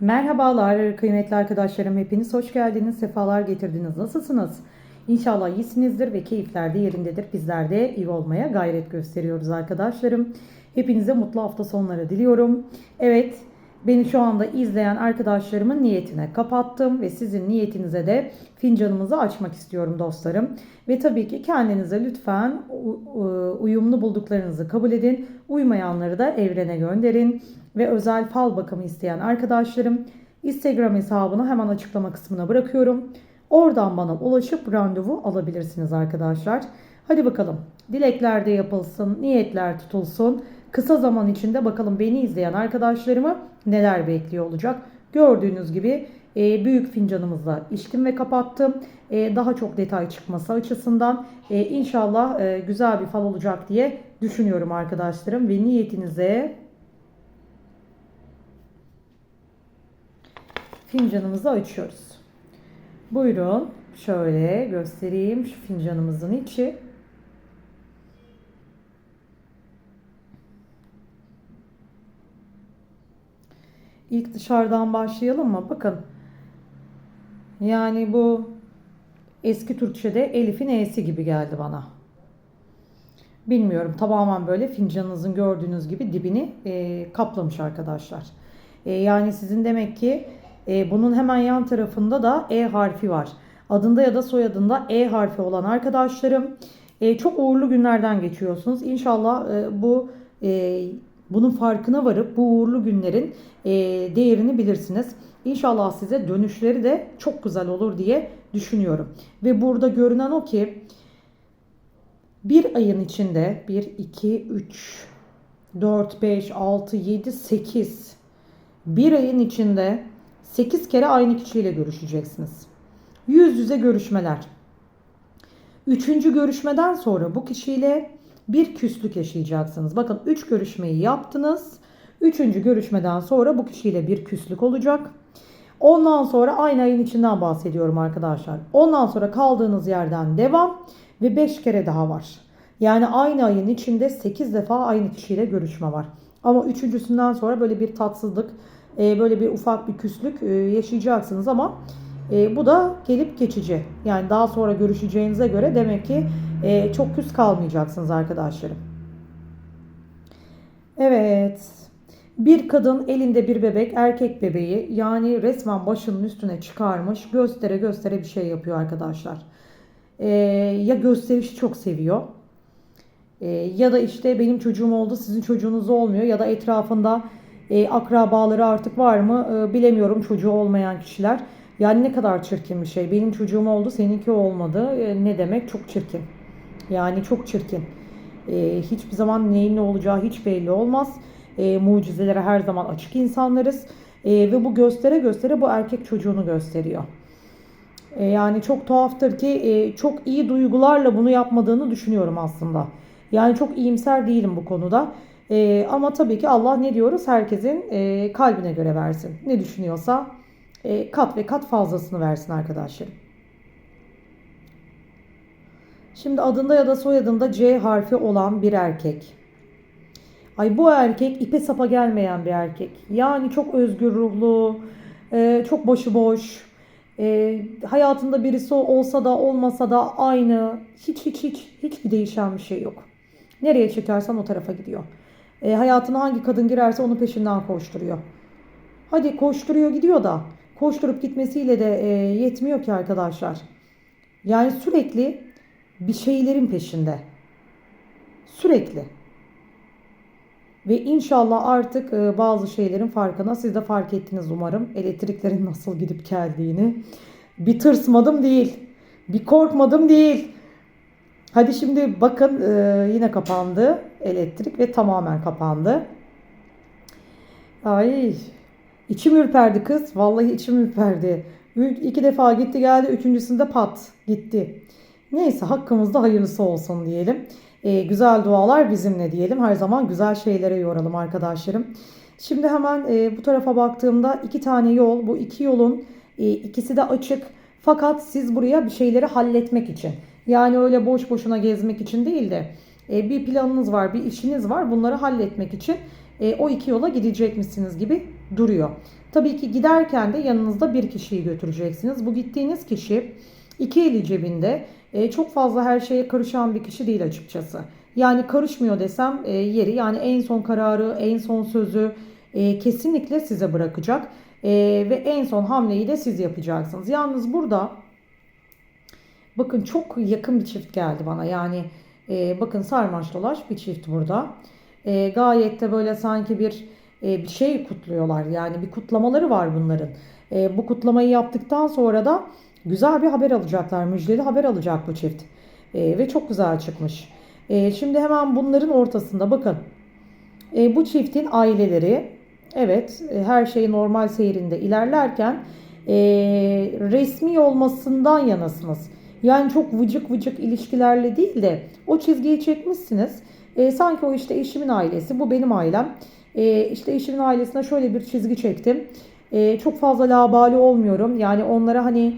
Merhabalar kıymetli arkadaşlarım. Hepiniz hoş geldiniz. Sefalar getirdiniz. Nasılsınız? İnşallah iyisinizdir ve keyifler de yerindedir. Bizler de iyi olmaya gayret gösteriyoruz arkadaşlarım. Hepinize mutlu hafta sonları diliyorum. Evet, beni şu anda izleyen arkadaşlarımın niyetine kapattım ve sizin niyetinize de fincanımızı açmak istiyorum dostlarım. Ve tabii ki kendinize lütfen uyumlu bulduklarınızı kabul edin. Uymayanları da evrene gönderin. Ve özel fal bakımı isteyen arkadaşlarım Instagram hesabını hemen açıklama kısmına bırakıyorum. Oradan bana ulaşıp randevu alabilirsiniz arkadaşlar. Hadi bakalım. Dilekler de yapılsın, niyetler tutulsun. Kısa zaman içinde bakalım beni izleyen arkadaşlarımı neler bekliyor olacak. Gördüğünüz gibi e, büyük fincanımızla içtim ve kapattım. E, daha çok detay çıkması açısından e, inşallah e, güzel bir fal olacak diye düşünüyorum arkadaşlarım. Ve niyetinize fincanımızı açıyoruz. Buyurun şöyle göstereyim şu fincanımızın içi. İlk dışarıdan başlayalım mı? Bakın. Yani bu eski Türkçe'de Elif'in E'si gibi geldi bana. Bilmiyorum tamamen böyle fincanınızın gördüğünüz gibi dibini e, kaplamış arkadaşlar. E, yani sizin demek ki e, bunun hemen yan tarafında da E harfi var. Adında ya da soyadında E harfi olan arkadaşlarım e, çok uğurlu günlerden geçiyorsunuz. İnşallah e, bu e, bunun farkına varıp bu uğurlu günlerin e, değerini bilirsiniz. İnşallah size dönüşleri de çok güzel olur diye düşünüyorum. Ve burada görünen o ki bir ayın içinde 1, 2, 3, 4, 5, 6, 7, 8 bir ayın içinde 8 kere aynı kişiyle görüşeceksiniz. Yüz yüze görüşmeler. Üçüncü görüşmeden sonra bu kişiyle bir küslük yaşayacaksınız. Bakın 3 görüşmeyi yaptınız. Üçüncü görüşmeden sonra bu kişiyle bir küslük olacak. Ondan sonra aynı ayın içinden bahsediyorum arkadaşlar. Ondan sonra kaldığınız yerden devam ve 5 kere daha var. Yani aynı ayın içinde 8 defa aynı kişiyle görüşme var. Ama üçüncüsünden sonra böyle bir tatsızlık, e, böyle bir ufak bir küslük e, yaşayacaksınız ama e, bu da gelip geçici. Yani daha sonra görüşeceğinize göre demek ki e, çok küs kalmayacaksınız arkadaşlarım. Evet. Bir kadın elinde bir bebek, erkek bebeği yani resmen başının üstüne çıkarmış, göstere göstere bir şey yapıyor arkadaşlar. Ee, ya gösterişi çok seviyor ee, ya da işte benim çocuğum oldu sizin çocuğunuz olmuyor ya da etrafında e, akrabaları artık var mı e, bilemiyorum çocuğu olmayan kişiler. Yani ne kadar çirkin bir şey. Benim çocuğum oldu seninki olmadı. E, ne demek? Çok çirkin. Yani çok çirkin. E, hiçbir zaman neyin ne olacağı hiç belli olmaz. E, mucizelere her zaman açık insanlarız. E, ve bu göstere göstere bu erkek çocuğunu gösteriyor. Yani çok tuhaftır ki çok iyi duygularla bunu yapmadığını düşünüyorum aslında. Yani çok iyimser değilim bu konuda. Ama tabii ki Allah ne diyoruz? Herkesin kalbine göre versin. Ne düşünüyorsa e, kat ve kat fazlasını versin arkadaşlarım. Şimdi adında ya da soyadında C harfi olan bir erkek. Ay bu erkek ipe sapa gelmeyen bir erkek. Yani çok özgür ruhlu, e, çok başıboş. E, hayatında birisi olsa da olmasa da aynı. Hiç hiç hiç hiçbir değişen bir şey yok. Nereye çekersen o tarafa gidiyor. E, hayatına hangi kadın girerse onun peşinden koşturuyor. Hadi koşturuyor gidiyor da koşturup gitmesiyle de e, yetmiyor ki arkadaşlar. Yani sürekli bir şeylerin peşinde. Sürekli. Ve inşallah artık e, bazı şeylerin farkına siz de fark ettiniz umarım. Elektriklerin nasıl gidip geldiğini. Bir tırsmadım değil. Bir korkmadım değil. Hadi şimdi bakın e, yine kapandı elektrik ve tamamen kapandı. Ay içim ürperdi kız. Vallahi içim ürperdi. İki defa gitti geldi. Üçüncüsünde pat gitti. Neyse hakkımızda hayırlısı olsun diyelim. E, güzel dualar bizimle diyelim. Her zaman güzel şeylere yoralım arkadaşlarım. Şimdi hemen e, bu tarafa baktığımda iki tane yol. Bu iki yolun e, ikisi de açık. Fakat siz buraya bir şeyleri halletmek için. Yani öyle boş boşuna gezmek için değil de e, bir planınız var, bir işiniz var. Bunları halletmek için e, o iki yola gidecekmişsiniz gibi duruyor. Tabii ki giderken de yanınızda bir kişiyi götüreceksiniz. Bu gittiğiniz kişi iki eli cebinde e, çok fazla her şeye karışan bir kişi değil açıkçası. Yani karışmıyor desem yeri yani en son kararı, en son sözü kesinlikle size bırakacak. Ve en son hamleyi de siz yapacaksınız. Yalnız burada bakın çok yakın bir çift geldi bana. Yani e, bakın sarmaş dolaş bir çift burada. E, gayet de böyle sanki bir e, bir şey kutluyorlar. Yani bir kutlamaları var bunların. E, bu kutlamayı yaptıktan sonra da güzel bir haber alacaklar. Müjdeli haber alacak bu çift. E, ve çok güzel çıkmış. E, şimdi hemen bunların ortasında bakın. E, bu çiftin aileleri evet e, her şey normal seyrinde ilerlerken e, resmi olmasından yanasınız. Yani çok vıcık vıcık ilişkilerle değil de o çizgiyi çekmişsiniz. E, sanki o işte eşimin ailesi, bu benim ailem. E, işte eşimin ailesine şöyle bir çizgi çektim. E, çok fazla labali olmuyorum. Yani onlara hani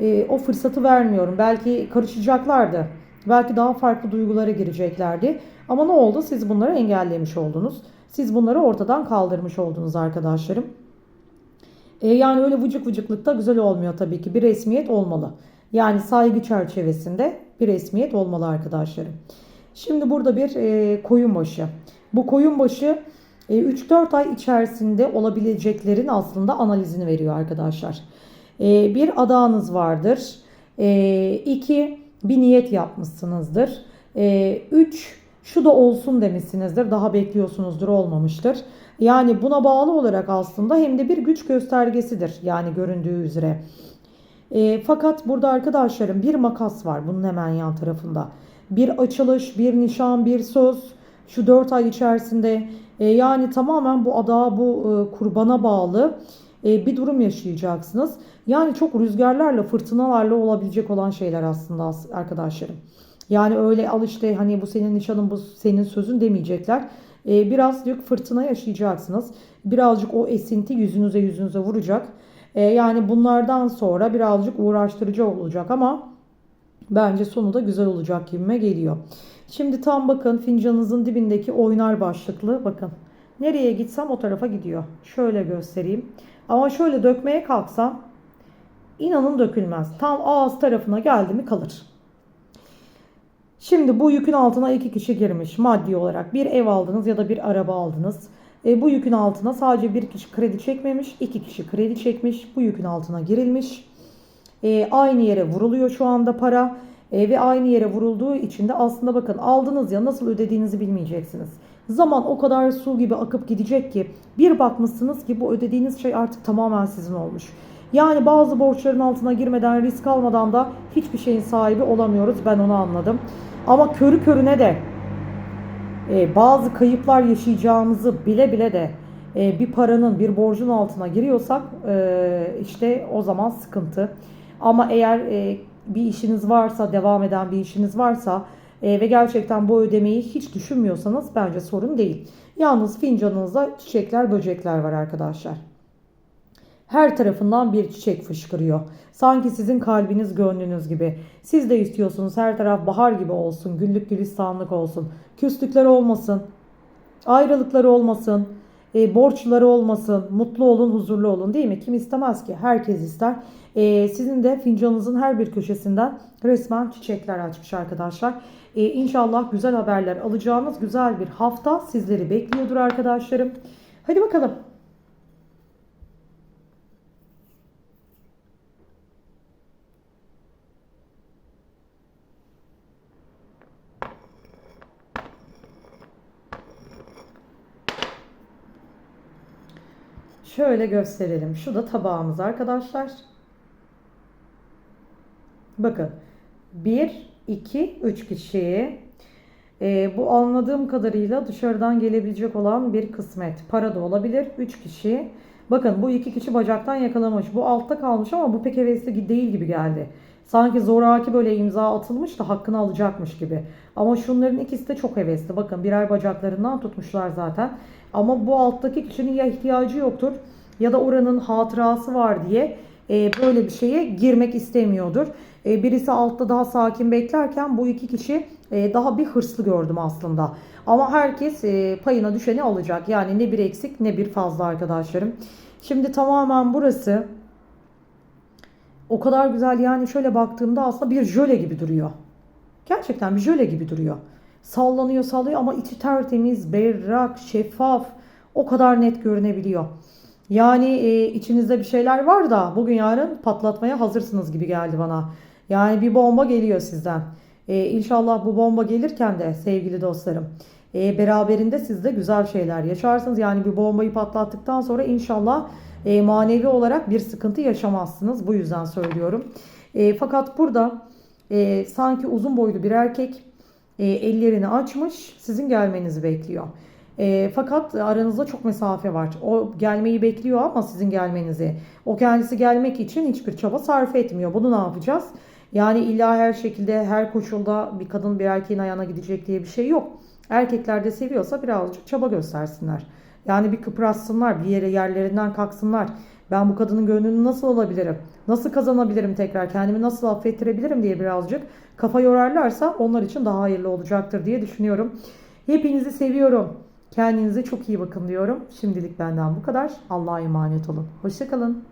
e, o fırsatı vermiyorum. Belki karışacaklardı. Belki daha farklı duygulara gireceklerdi. Ama ne oldu? Siz bunları engellemiş oldunuz. Siz bunları ortadan kaldırmış oldunuz arkadaşlarım. E, yani öyle vıcık vıcıklık da güzel olmuyor tabii ki. Bir resmiyet olmalı. Yani saygı çerçevesinde bir resmiyet olmalı arkadaşlarım. Şimdi burada bir e, koyun başı. Bu koyun başı e, 3-4 ay içerisinde olabileceklerin aslında analizini veriyor arkadaşlar. E, bir adağınız vardır. E, iki bir niyet yapmışsınızdır. E, üç şu da olsun demişsinizdir. Daha bekliyorsunuzdur olmamıştır. Yani buna bağlı olarak aslında hem de bir güç göstergesidir. Yani göründüğü üzere. E, fakat burada arkadaşlarım bir makas var bunun hemen yan tarafında. Bir açılış, bir nişan, bir söz şu 4 ay içerisinde e, yani tamamen bu ada bu e, kurbana bağlı e, bir durum yaşayacaksınız. Yani çok rüzgarlarla, fırtınalarla olabilecek olan şeyler aslında arkadaşlarım. Yani öyle al işte hani bu senin nişanın bu senin sözün demeyecekler. E, birazcık fırtına yaşayacaksınız. Birazcık o esinti yüzünüze yüzünüze vuracak. E, yani bunlardan sonra birazcık uğraştırıcı olacak ama bence sonu da güzel olacak gibime geliyor. Şimdi tam bakın fincanınızın dibindeki oynar başlıklı bakın. Nereye gitsem o tarafa gidiyor. Şöyle göstereyim. Ama şöyle dökmeye kalksam inanın dökülmez. Tam ağız tarafına geldi mi kalır. Şimdi bu yükün altına iki kişi girmiş maddi olarak. Bir ev aldınız ya da bir araba aldınız. E, bu yükün altına sadece bir kişi kredi çekmemiş, iki kişi kredi çekmiş. Bu yükün altına girilmiş. E, aynı yere vuruluyor şu anda para. E, ve aynı yere vurulduğu için de aslında bakın aldınız ya nasıl ödediğinizi bilmeyeceksiniz. Zaman o kadar su gibi akıp gidecek ki bir bakmışsınız ki bu ödediğiniz şey artık tamamen sizin olmuş. Yani bazı borçların altına girmeden risk almadan da hiçbir şeyin sahibi olamıyoruz ben onu anladım. Ama körü körüne de e, bazı kayıplar yaşayacağımızı bile bile de e, bir paranın bir borcun altına giriyorsak e, işte o zaman sıkıntı. Ama eğer e, bir işiniz varsa devam eden bir işiniz varsa e, ve gerçekten bu ödemeyi hiç düşünmüyorsanız bence sorun değil. Yalnız fincanınızda çiçekler böcekler var arkadaşlar. Her tarafından bir çiçek fışkırıyor. Sanki sizin kalbiniz gönlünüz gibi. Siz de istiyorsunuz her taraf bahar gibi olsun, güllük gülistanlık olsun. Küslükler olmasın, ayrılıkları olmasın, e, borçları olmasın, mutlu olun, huzurlu olun değil mi? Kim istemez ki? Herkes ister. E, sizin de fincanınızın her bir köşesinden resmen çiçekler açmış arkadaşlar. E, inşallah güzel haberler alacağınız güzel bir hafta sizleri bekliyordur arkadaşlarım. Hadi bakalım. Şöyle gösterelim. Şu da tabağımız arkadaşlar. Bakın 1, 2, 3 kişi. Ee, bu anladığım kadarıyla dışarıdan gelebilecek olan bir kısmet. Para da olabilir. 3 kişi. Bakın bu iki kişi bacaktan yakalamış. Bu altta kalmış ama bu pek hevesli değil gibi geldi. Sanki zoraki böyle imza atılmış da hakkını alacakmış gibi. Ama şunların ikisi de çok hevesli. Bakın birer bacaklarından tutmuşlar zaten. Ama bu alttaki kişinin ya ihtiyacı yoktur ya da oranın hatırası var diye e, böyle bir şeye girmek istemiyordur. E, birisi altta daha sakin beklerken bu iki kişi e, daha bir hırslı gördüm aslında. Ama herkes e, payına düşeni alacak. Yani ne bir eksik ne bir fazla arkadaşlarım. Şimdi tamamen burası o kadar güzel yani şöyle baktığımda aslında bir jöle gibi duruyor. Gerçekten bir jöle gibi duruyor. Sallanıyor sallıyor ama içi tertemiz, berrak, şeffaf. O kadar net görünebiliyor. Yani e, içinizde bir şeyler var da bugün yarın patlatmaya hazırsınız gibi geldi bana. Yani bir bomba geliyor sizden. E, inşallah bu bomba gelirken de sevgili dostlarım e, beraberinde siz de güzel şeyler yaşarsınız. Yani bir bombayı patlattıktan sonra inşallah e, manevi olarak bir sıkıntı yaşamazsınız. Bu yüzden söylüyorum. E, fakat burada e, sanki uzun boylu bir erkek e, ellerini açmış sizin gelmenizi bekliyor. E, fakat aranızda çok mesafe var. O gelmeyi bekliyor ama sizin gelmenizi. O kendisi gelmek için hiçbir çaba sarf etmiyor. Bunu ne yapacağız? Yani illa her şekilde her koşulda bir kadın bir erkeğin ayağına gidecek diye bir şey yok. Erkekler de seviyorsa birazcık çaba göstersinler. Yani bir kıpraşsınlar, bir yere yerlerinden kalksınlar. Ben bu kadının gönlünü nasıl alabilirim? Nasıl kazanabilirim tekrar? Kendimi nasıl affettirebilirim diye birazcık kafa yorarlarsa onlar için daha hayırlı olacaktır diye düşünüyorum. Hepinizi seviyorum. Kendinize çok iyi bakın diyorum. Şimdilik benden bu kadar. Allah'a emanet olun. Hoşçakalın.